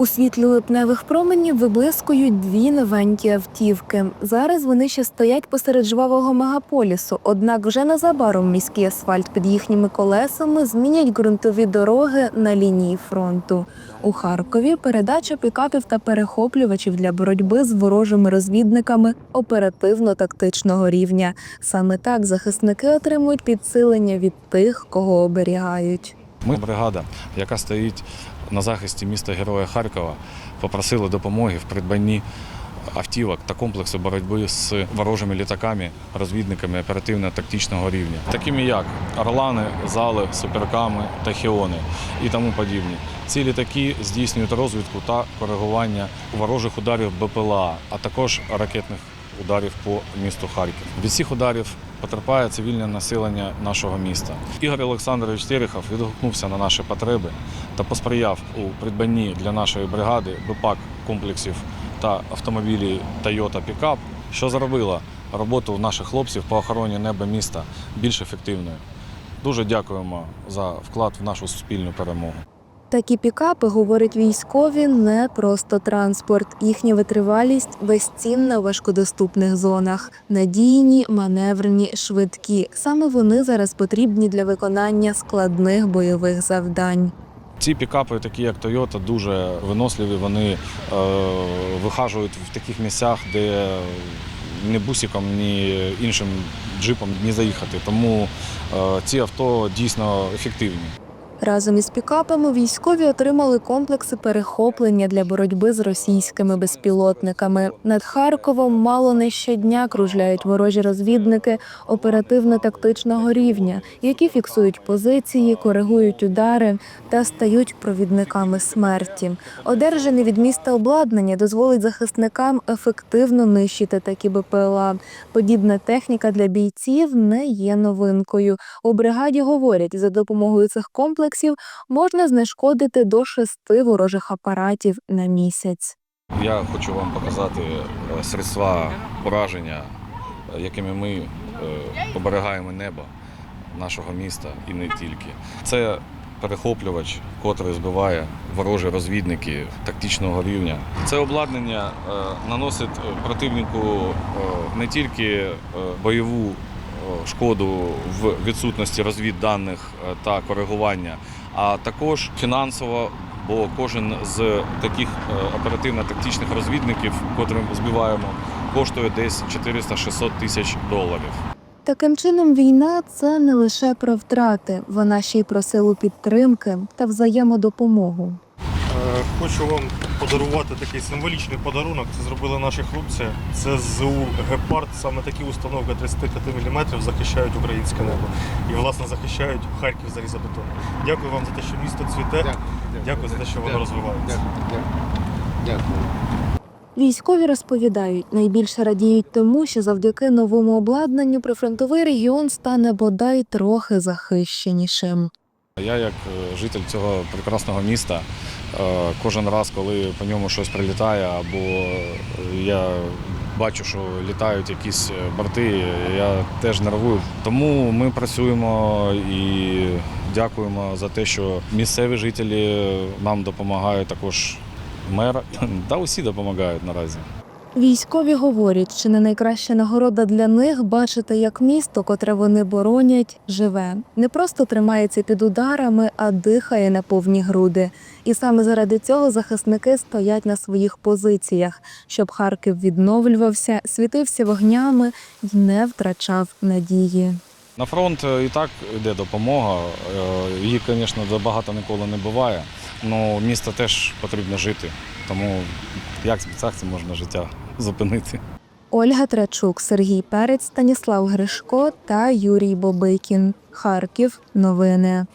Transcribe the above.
У світлі липневих променів виблискують дві новенькі автівки. Зараз вони ще стоять посеред жвавого мегаполісу. Однак вже незабаром міський асфальт під їхніми колесами змінять ґрунтові дороги на лінії фронту. У Харкові передача пікапів та перехоплювачів для боротьби з ворожими розвідниками оперативно-тактичного рівня. Саме так захисники отримують підсилення від тих, кого оберігають. Ми бригада, яка стоїть на захисті міста Героя Харкова, попросили допомоги в придбанні автівок та комплексу боротьби з ворожими літаками, розвідниками оперативно-тактичного рівня, такими як Орлани, Зали, Суперками та Хіони і тому подібні. Ці літаки здійснюють розвідку та коригування ворожих ударів БПЛА, а також ракетних ударів по місту Харків. Від цих ударів потерпає цивільне населення нашого міста. Ігор Олександрович Терехов відгукнувся на наші потреби та посприяв у придбанні для нашої бригади БПАК комплексів та автомобілів Toyota Pickup, що зробило роботу наших хлопців по охороні неба міста більш ефективною. Дуже дякуємо за вклад в нашу суспільну перемогу. Такі пікапи, говорять військові, не просто транспорт. Їхня витривалість безцінна у важкодоступних зонах. Надійні, маневрені, швидкі. Саме вони зараз потрібні для виконання складних бойових завдань. Ці пікапи, такі як Toyota, дуже виносливі. Вони е, вихажують в таких місцях, де ні бусиком, ні іншим джипом не заїхати. Тому е, ці авто дійсно ефективні. Разом із пікапами військові отримали комплекси перехоплення для боротьби з російськими безпілотниками. Над Харковом мало не щодня кружляють ворожі розвідники оперативно-тактичного рівня, які фіксують позиції, коригують удари та стають провідниками смерті. Одержане від міста обладнання дозволить захисникам ефективно нищити такі БПЛА. Подібна техніка для бійців не є новинкою. У бригаді говорять, за допомогою цих комплексів можна знешкодити до шести ворожих апаратів на місяць. Я хочу вам показати е, средства пораження, е, якими ми е, оберігаємо небо нашого міста і не тільки. Це перехоплювач, котрий збиває ворожі розвідники тактичного рівня. Це обладнання наносить противнику не тільки бойову шкоду в відсутності розвідданих е, та коригування, а також фінансово бо кожен з таких е, оперативно-тактичних розвідників, котрим збиваємо, коштує десь 400-600 тисяч доларів. Таким чином, війна це не лише про втрати, вона ще й про силу підтримки та взаємодопомогу. Хочу вам подарувати такий символічний подарунок. Це зробили наші хлопці. Це ЗУ Гепард. Саме такі установки 35 мм захищають українське небо і власне захищають Харків залізобетон. Дякую вам за те, що місто цвіте. Дякую за те, що воно розвивається. Дякую. Дякую. Військові розповідають, найбільше радіють тому, що завдяки новому обладнанню прифронтовий регіон стане бодай трохи захищенішим. Я, як е, житель цього прекрасного міста, кожен раз, коли по ньому щось прилітає, або е, я бачу, що літають якісь е, борти, я теж нервую. Тому ми працюємо і дякуємо за те, що місцеві жителі нам допомагають, також мер та усі допомагають наразі. Військові говорять, що не найкраща нагорода для них бачити, як місто, котре вони боронять, живе. Не просто тримається під ударами, а дихає на повні груди. І саме заради цього захисники стоять на своїх позиціях, щоб Харків відновлювався, світився вогнями і не втрачав надії. На фронт е, і так йде допомога. Е, Її, звісно, забагато ніколи не буває. Але місто теж потрібно жити. Тому як як це можна життя зупинити? Ольга Трачук, Сергій Перець, Станіслав Гришко та Юрій Бобикін. Харків. Новини.